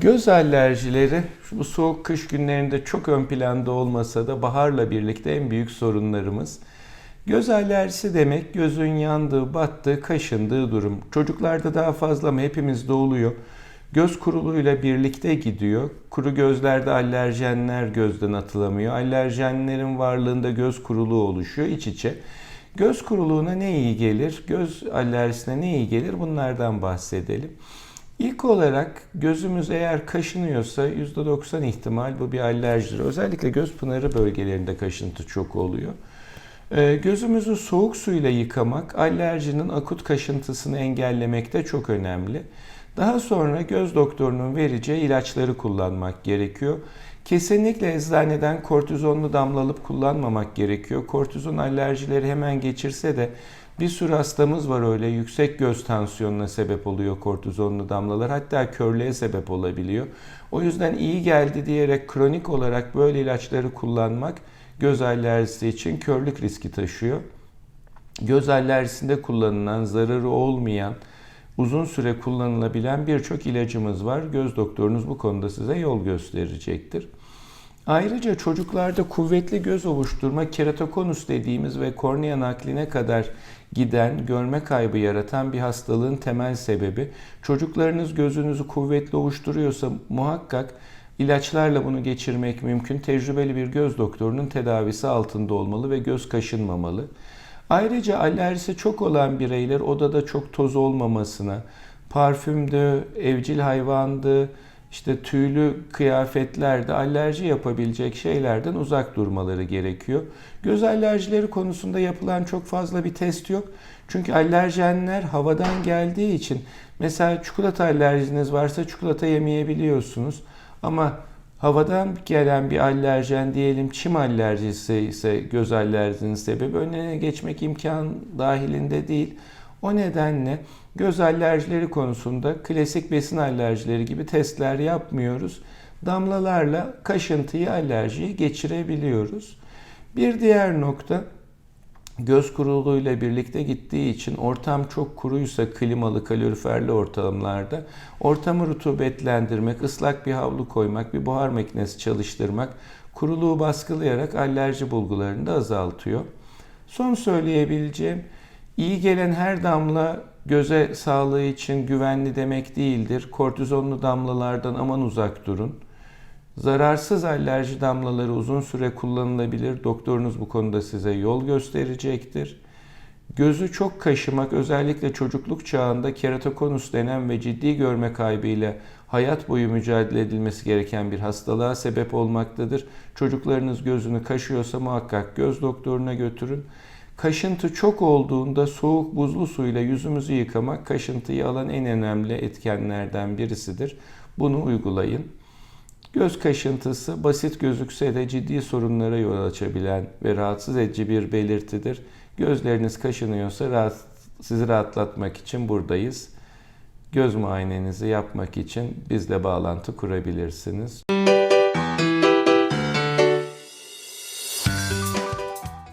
Göz alerjileri bu soğuk kış günlerinde çok ön planda olmasa da baharla birlikte en büyük sorunlarımız. Göz alerjisi demek gözün yandığı, battığı, kaşındığı durum. Çocuklarda daha fazla ama hepimizde oluyor. Göz kuruluğuyla birlikte gidiyor. Kuru gözlerde alerjenler gözden atılamıyor. Alerjenlerin varlığında göz kuruluğu oluşuyor iç içe. Göz kuruluğuna ne iyi gelir? Göz alerjisine ne iyi gelir? Bunlardan bahsedelim. İlk olarak gözümüz eğer kaşınıyorsa %90 ihtimal bu bir alerjidir. Özellikle göz pınarı bölgelerinde kaşıntı çok oluyor. Ee, Gözümüzü soğuk suyla yıkamak alerjinin akut kaşıntısını engellemekte çok önemli. Daha sonra göz doktorunun vereceği ilaçları kullanmak gerekiyor. Kesinlikle eczaneden kortizonlu damla alıp kullanmamak gerekiyor. Kortizon alerjileri hemen geçirse de bir sürü hastamız var öyle yüksek göz tansiyonuna sebep oluyor kortizonlu damlalar. Hatta körlüğe sebep olabiliyor. O yüzden iyi geldi diyerek kronik olarak böyle ilaçları kullanmak göz alerjisi için körlük riski taşıyor. Göz alerjisinde kullanılan, zararı olmayan, uzun süre kullanılabilen birçok ilacımız var. Göz doktorunuz bu konuda size yol gösterecektir. Ayrıca çocuklarda kuvvetli göz ovuşturma keratokonus dediğimiz ve kornea nakline kadar giden, görme kaybı yaratan bir hastalığın temel sebebi. Çocuklarınız gözünüzü kuvvetli ovuşturuyorsa muhakkak ilaçlarla bunu geçirmek mümkün. Tecrübeli bir göz doktorunun tedavisi altında olmalı ve göz kaşınmamalı. Ayrıca alerjisi çok olan bireyler odada çok toz olmamasına, parfümdü, evcil hayvandı, işte tüylü kıyafetlerde alerji yapabilecek şeylerden uzak durmaları gerekiyor. Göz alerjileri konusunda yapılan çok fazla bir test yok. Çünkü alerjenler havadan geldiği için mesela çikolata alerjiniz varsa çikolata yemeyebiliyorsunuz. Ama havadan gelen bir alerjen diyelim çim alerjisi ise göz alerjisinin sebebi önüne geçmek imkan dahilinde değil. O nedenle göz alerjileri konusunda klasik besin alerjileri gibi testler yapmıyoruz. Damlalarla kaşıntıyı, alerjiyi geçirebiliyoruz. Bir diğer nokta göz kuruluğuyla birlikte gittiği için ortam çok kuruysa klimalı kaloriferli ortamlarda ortamı rutubetlendirmek, ıslak bir havlu koymak, bir buhar makinesi çalıştırmak kuruluğu baskılayarak alerji bulgularını da azaltıyor. Son söyleyebileceğim iyi gelen her damla göze sağlığı için güvenli demek değildir. Kortizonlu damlalardan aman uzak durun. Zararsız alerji damlaları uzun süre kullanılabilir. Doktorunuz bu konuda size yol gösterecektir. Gözü çok kaşımak özellikle çocukluk çağında keratokonus denen ve ciddi görme kaybıyla hayat boyu mücadele edilmesi gereken bir hastalığa sebep olmaktadır. Çocuklarınız gözünü kaşıyorsa muhakkak göz doktoruna götürün. Kaşıntı çok olduğunda soğuk buzlu suyla yüzümüzü yıkamak kaşıntıyı alan en önemli etkenlerden birisidir. Bunu uygulayın. Göz kaşıntısı basit gözükse de ciddi sorunlara yol açabilen ve rahatsız edici bir belirtidir. Gözleriniz kaşınıyorsa rahat, sizi rahatlatmak için buradayız. Göz muayenenizi yapmak için bizle bağlantı kurabilirsiniz.